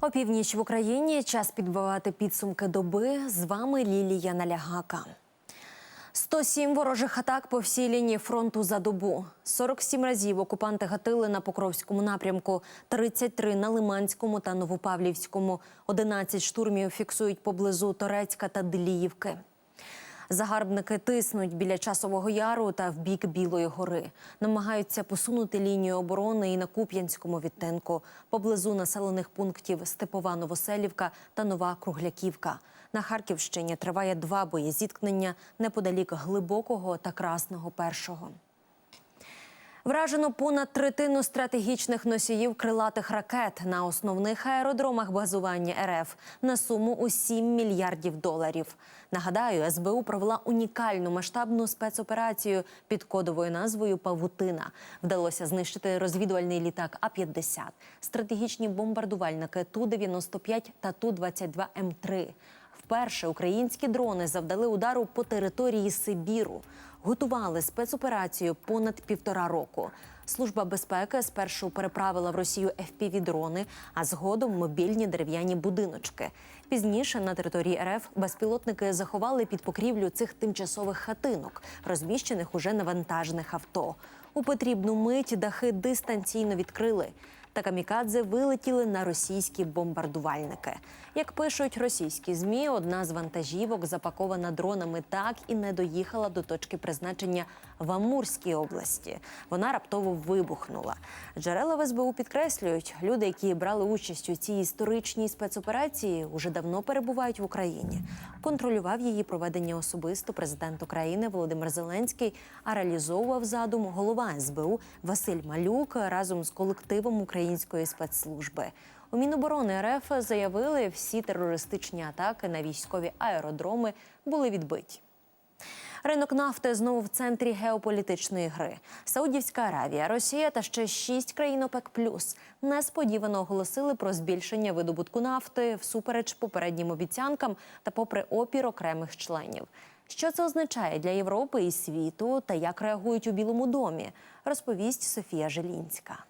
Опівніч в Україні час підбивати підсумки доби. З вами Лілія Налягака. 107 ворожих атак по всій лінії фронту за добу. 47 разів окупанти гатили на Покровському напрямку, 33 на Лиманському та Новопавлівському. 11 штурмів фіксують поблизу Торецька та Деліївки. Загарбники тиснуть біля часового яру та в бік Білої гори. Намагаються посунути лінію оборони і на Куп'янському відтинку, поблизу населених пунктів Степова Новоселівка та Нова Кругляківка. На Харківщині триває два боєзіткнення неподалік глибокого та красного першого. Вражено понад третину стратегічних носіїв крилатих ракет на основних аеродромах базування РФ на суму у 7 мільярдів доларів. Нагадаю, СБУ провела унікальну масштабну спецоперацію під кодовою назвою Павутина. Вдалося знищити розвідувальний літак А-50, стратегічні бомбардувальники Ту-95 та Ту-22М3. Вперше українські дрони завдали удару по території Сибіру. Готували спецоперацію понад півтора року. Служба безпеки спершу переправила в Росію FPV-дрони, а згодом мобільні дерев'яні будиночки. Пізніше на території РФ безпілотники заховали під покрівлю цих тимчасових хатинок, розміщених уже на вантажних авто. У потрібну мить дахи дистанційно відкрили. Та камікадзе вилетіли на російські бомбардувальники. Як пишуть російські змі, одна з вантажівок, запакована дронами, так і не доїхала до точки призначення в Амурській області. Вона раптово вибухнула. Джерела в СБУ підкреслюють, люди, які брали участь у цій історичній спецоперації, уже давно перебувають в Україні. Контролював її проведення особисто президент України Володимир Зеленський, а реалізовував задум голова СБУ Василь Малюк разом з колективом української спецслужби. У Міноборони РФ заявили, всі терористичні атаки на військові аеродроми були відбиті. Ринок нафти знову в центрі геополітичної гри. Саудівська Аравія, Росія та ще шість країн ОПЕК Плюс несподівано оголосили про збільшення видобутку нафти всупереч попереднім обіцянкам та попри опір окремих членів. Що це означає для Європи і світу та як реагують у Білому домі, розповість Софія Желінська.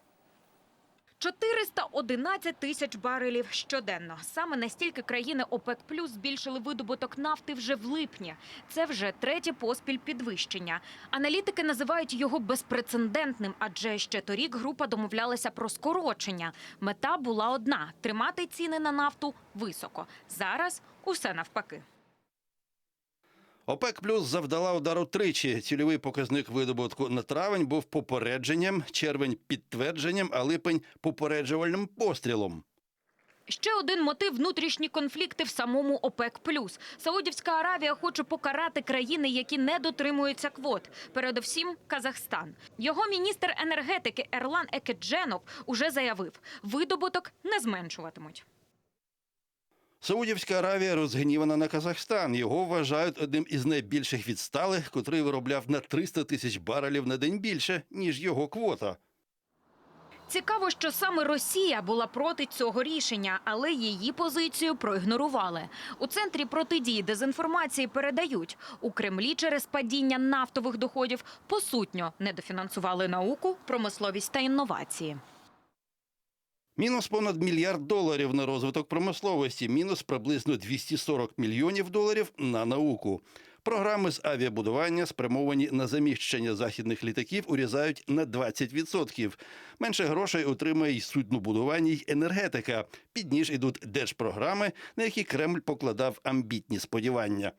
411 тисяч барелів щоденно. Саме настільки країни ОПЕК Плюс збільшили видобуток нафти вже в липні. Це вже третє поспіль підвищення. Аналітики називають його безпрецедентним, адже ще торік група домовлялася про скорочення. Мета була одна тримати ціни на нафту високо. Зараз усе навпаки. ОПЕК плюс завдала удару тричі. Цільовий показник видобутку на травень був попередженням, червень підтвердженням, а липень попереджувальним пострілом. Ще один мотив внутрішні конфлікти в самому ОПЕК+. Саудівська Аравія хоче покарати країни, які не дотримуються квот. Передовсім Казахстан. Його міністр енергетики Ерлан Екедженов уже заявив, видобуток не зменшуватимуть. Саудівська Аравія розгнівана на Казахстан. Його вважають одним із найбільших відсталих, котрий виробляв на 300 тисяч барелів на день більше, ніж його квота. Цікаво, що саме Росія була проти цього рішення, але її позицію проігнорували. У центрі протидії дезінформації передають у Кремлі через падіння нафтових доходів посутньо недофінансували науку, промисловість та інновації. Мінус понад мільярд доларів на розвиток промисловості, мінус приблизно 240 мільйонів доларів на науку. Програми з авіабудування, спрямовані на заміщення західних літаків, урізають на 20%. Менше грошей отримує й суднобудування й енергетика. Під ніж ідуть держпрограми, на які Кремль покладав амбітні сподівання.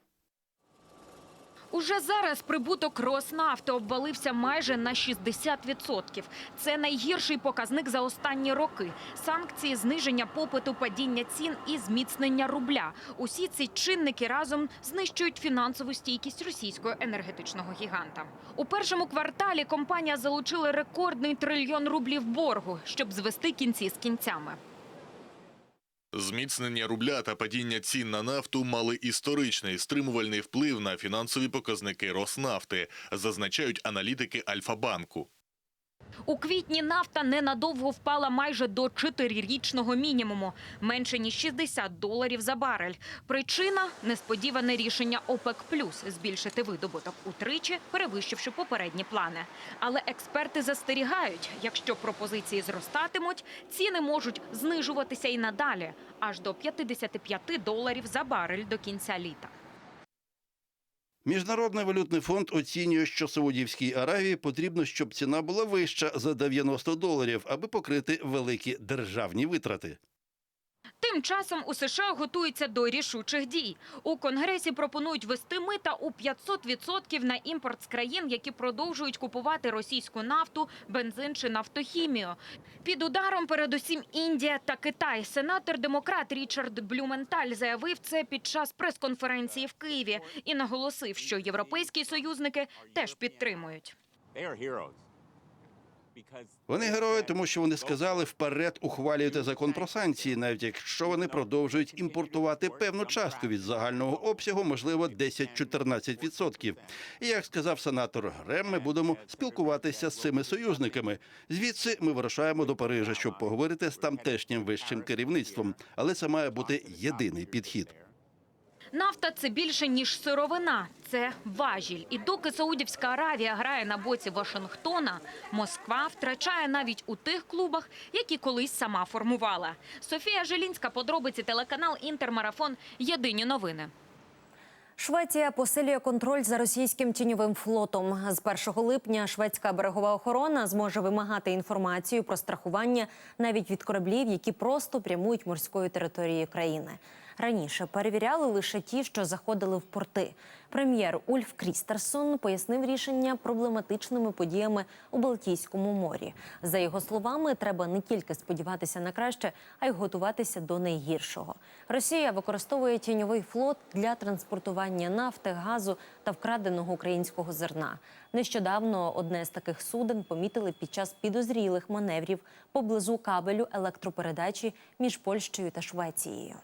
Уже зараз прибуток Роснафти обвалився майже на 60%. Це найгірший показник за останні роки. Санкції, зниження попиту, падіння цін і зміцнення рубля. Усі ці чинники разом знищують фінансову стійкість російського енергетичного гіганта. У першому кварталі компанія залучила рекордний трильйон рублів боргу, щоб звести кінці з кінцями. Зміцнення рубля та падіння цін на нафту мали історичний стримувальний вплив на фінансові показники Роснафти, зазначають аналітики Альфа-банку. У квітні нафта ненадовго впала майже до чотирирічного мінімуму – менше ніж 60 доларів за барель. Причина – несподіване рішення ОПЕК+, збільшити видобуток утричі, перевищивши попередні плани. Але експерти застерігають, якщо пропозиції зростатимуть, ціни можуть знижуватися і надалі, аж до 55 доларів за барель до кінця літа. Міжнародний валютний фонд оцінює, що Саудівській Аравії потрібно, щоб ціна була вища за 90 доларів, аби покрити великі державні витрати. Тим часом у США готуються до рішучих дій. У Конгресі пропонують вести мита у 500% на імпорт з країн, які продовжують купувати російську нафту, бензин чи нафтохімію. Під ударом передусім Індія та Китай. Сенатор-демократ Річард Блюменталь заявив це під час прес-конференції в Києві і наголосив, що європейські союзники теж підтримують. Вони герої, тому що вони сказали вперед ухвалюйте закон про санкції, навіть якщо вони продовжують імпортувати певну частку від загального обсягу, можливо, 10-14%. І як сказав сенатор Грем, ми будемо спілкуватися з цими союзниками. Звідси ми вирушаємо до Парижа, щоб поговорити з тамтешнім вищим керівництвом. Але це має бути єдиний підхід. Нафта це більше ніж сировина, це важіль. І доки Саудівська Аравія грає на боці Вашингтона, Москва втрачає навіть у тих клубах, які колись сама формувала. Софія Желінська, подробиці телеканал Інтермарафон. Єдині новини. Швеція посилює контроль за російським тіньовим флотом. З 1 липня шведська берегова охорона зможе вимагати інформацію про страхування навіть від кораблів, які просто прямують морською територією країни. Раніше перевіряли лише ті, що заходили в порти. Прем'єр Ульф Крістерсон пояснив рішення проблематичними подіями у Балтійському морі. За його словами, треба не тільки сподіватися на краще, а й готуватися до найгіршого. Росія використовує тіньовий флот для транспортування нафти, газу та вкраденого українського зерна. Нещодавно одне з таких суден помітили під час підозрілих маневрів поблизу кабелю електропередачі між Польщею та Швецією.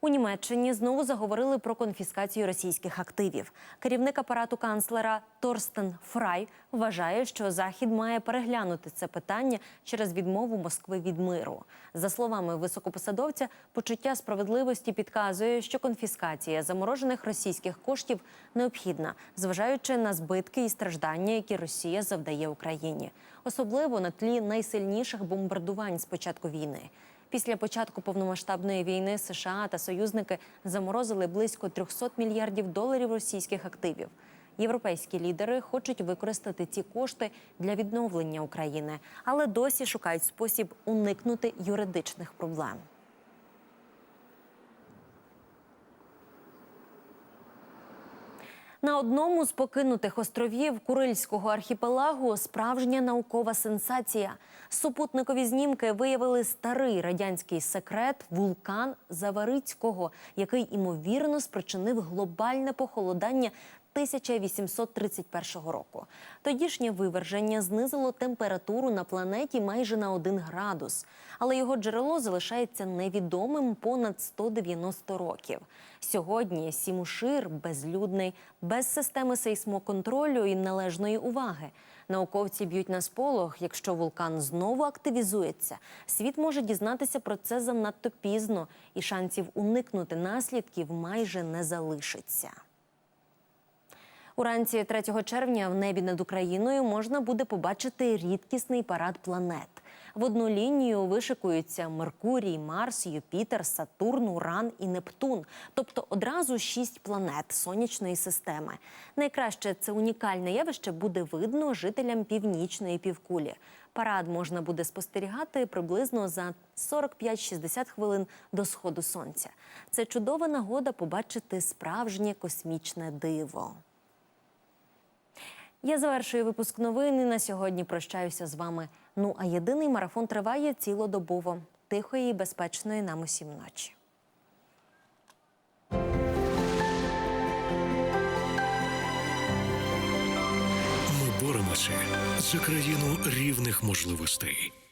У Німеччині знову заговорили про конфіскацію російських активів. Керівник апарату канцлера Торстен Фрай вважає, що Захід має переглянути це питання через відмову Москви від миру. За словами високопосадовця, почуття справедливості підказує, що конфіскація заморожених російських коштів необхідна, зважаючи на збитки і страждання, які Росія завдає Україні, особливо на тлі найсильніших бомбардувань з початку війни. Після початку повномасштабної війни США та союзники заморозили близько 300 мільярдів доларів російських активів. Європейські лідери хочуть використати ці кошти для відновлення України, але досі шукають спосіб уникнути юридичних проблем. На одному з покинутих островів Курильського архіпелагу справжня наукова сенсація. Супутникові знімки виявили старий радянський секрет вулкан Заварицького, який імовірно спричинив глобальне похолодання 1831 року. Тодішнє виверження знизило температуру на планеті майже на 1 градус, але його джерело залишається невідомим понад 190 років. Сьогодні Сімушир безлюдний, без системи сейсмоконтролю і належної уваги. Науковці б'ють на сполох, якщо вулкан знову активізується, світ може дізнатися про це занадто пізно, і шансів уникнути наслідків майже не залишиться. Уранці 3 червня в небі над Україною можна буде побачити рідкісний парад планет. В одну лінію вишикуються Меркурій, Марс, Юпітер, Сатурн, Уран і Нептун, тобто одразу шість планет сонячної системи. Найкраще це унікальне явище буде видно жителям північної півкулі. Парад можна буде спостерігати приблизно за 45-60 хвилин до сходу сонця. Це чудова нагода побачити справжнє космічне диво. Я завершую випуск новин і на сьогодні прощаюся з вами. Ну а єдиний марафон триває цілодобово. Тихої і безпечної нам усім ночі. Ми боремося за країну рівних можливостей.